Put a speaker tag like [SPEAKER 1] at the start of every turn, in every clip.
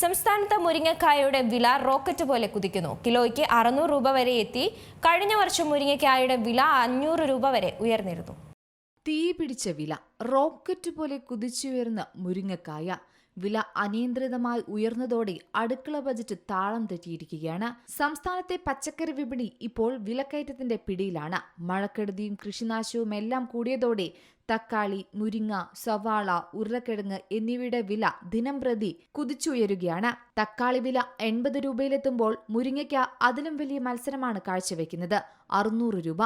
[SPEAKER 1] സംസ്ഥാനത്ത് മുരിങ്ങക്കായയുടെ വില റോക്കറ്റ് പോലെ കുതിക്കുന്നു. കിലോയ്ക്ക് അറുന്നൂറ് രൂപ വരെ എത്തി. കഴിഞ്ഞ വർഷം മുരിങ്ങക്കായയുടെ വില അഞ്ഞൂറ് രൂപ വരെ ഉയർന്നിരുന്നു.
[SPEAKER 2] തീ പിടിച്ച വില റോക്കറ്റ് പോലെ കുതിച്ചുയർന്ന മുരിങ്ങക്കായ വില അനിയന്ത്രിതമായി ഉയർന്നതോടെ അടുക്കള ബജറ്റ് താളം തെറ്റിയിരിക്കുകയാണ്. സംസ്ഥാനത്തെ പച്ചക്കറി വിപണി ഇപ്പോൾ വിലക്കയറ്റത്തിന്റെ പിടിയിലാണ്. മഴക്കെടുതിയും കൃഷിനാശവും എല്ലാം കൂടിയതോടെ തക്കാളി മുരിങ്ങ സവാള ഉരുളക്കിഴങ്ങ് എന്നിവയുടെ വില ദിനം പ്രതി കുതിച്ചുയരുകയാണ്. തക്കാളി വില എൺപത് രൂപയിലെത്തുമ്പോൾ മുരിങ്ങയ്ക്ക് അതിലും വലിയ മത്സരമാണ് കാഴ്ചവെക്കുന്നത്. അറുന്നൂറ് രൂപ.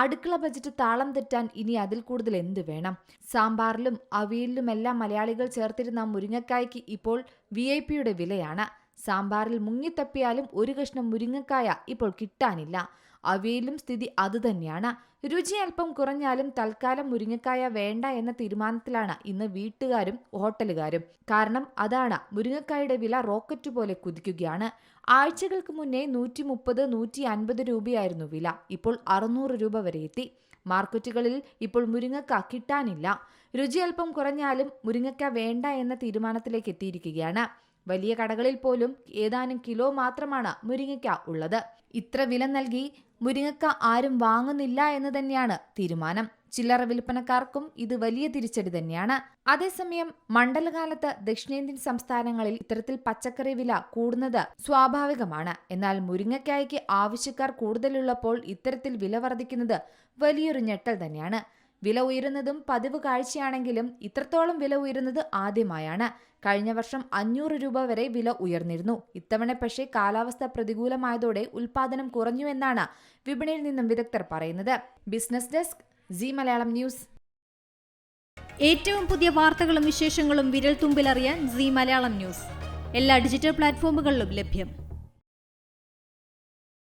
[SPEAKER 2] അടുക്കള ബജറ്റ് താളം തെറ്റാൻ ഇനി അതിൽ കൂടുതൽ എന്ത് വേണം? സാമ്പാറിലും അവിയലിലുമെല്ലാം മലയാളികൾ ചേർത്തിരുന്ന മുരിങ്ങക്കായ്ക്ക് ഇപ്പോൾ വി ഐ പിയുടെ വിലയാണ്. സാമ്പാറിൽ മുങ്ങിത്തപ്പിയാലും ഒരു കഷ്ണം മുരിങ്ങക്കായ ഇപ്പോൾ കിട്ടാനില്ല. അവയിലും സ്ഥിതി അതുതന്നെയാണ് രുചി അല്പം കുറഞ്ഞാലും തൽക്കാലം മുരിങ്ങക്കായ വേണ്ട എന്ന തീരുമാനത്തിലാണ് ഇന്ന് വീട്ടുകാരും ഹോട്ടലുകാരും. കാരണം അതാണ് മുരിങ്ങക്കായുടെ വില റോക്കറ്റ് പോലെ കുതിക്കുകയാണ്. ആഴ്ചകൾക്ക് മുന്നേ നൂറ്റി മുപ്പത് നൂറ്റി അൻപത് രൂപയായിരുന്നു വില. ഇപ്പോൾ അറുന്നൂറ് രൂപ വരെ എത്തി. മാർക്കറ്റുകളിൽ ഇപ്പോൾ മുരിങ്ങക്ക കിട്ടാനില്ല. രുചി അല്പം കുറഞ്ഞാലും മുരിങ്ങക്ക വേണ്ട എന്ന തീരുമാനത്തിലേക്ക് എത്തിയിരിക്കുകയാണ്. വലിയ കടകളിൽ പോലും ഏതാനും കിലോ മാത്രമാണ് മുരിങ്ങയ്ക്ക ഉള്ളത്. ഇത്ര വില നൽകി മുരിങ്ങക്ക ആരും വാങ്ങുന്നില്ല എന്ന് തന്നെയാണ് തീരുമാനം. ചില്ലറ വിൽപ്പനക്കാർക്കും ഇത് വലിയ തിരിച്ചടി തന്നെയാണ്. അതേസമയം മണ്ഡലകാലത്ത് ദക്ഷിണേന്ത്യൻ സംസ്ഥാനങ്ങളിൽ ഇത്തരത്തിൽ പച്ചക്കറി വില കൂടുന്നത് സ്വാഭാവികമാണ്. എന്നാൽ മുരിങ്ങക്കായ്ക്ക് ആവശ്യക്കാർ കൂടുതലുള്ളപ്പോൾ ഇത്തരത്തിൽ വില വർദ്ധിക്കുന്നത് വലിയൊരു ഞെട്ടൽ തന്നെയാണ്. വില ഉയരുന്നതും പതിവ് കാഴ്ചയാണെങ്കിലും ഇത്രത്തോളം വില ഉയരുന്നത് ആദ്യമായാണ്. കഴിഞ്ഞ വർഷം അഞ്ഞൂറ് രൂപ വരെ വില ഉയർന്നിരുന്നു. ഇത്തവണ പക്ഷേ കാലാവസ്ഥ പ്രതികൂലമായതോടെ ഉൽപാദനം കുറഞ്ഞു എന്നാണ് വിപണിയിൽ നിന്നും വിദഗ്ധർ പറയുന്നത്. Business desk Zee Malayalam news.
[SPEAKER 3] ഏറ്റവും പുതിയ വാർത്തകളും വിശേഷങ്ങളും വിരൽ തുമ്പിലറിയാൻ സി മലയാളം ന്യൂസ്. എല്ലാ ഡിജിറ്റൽ പ്ലാറ്റ്ഫോമുകളിലും ലഭ്യം.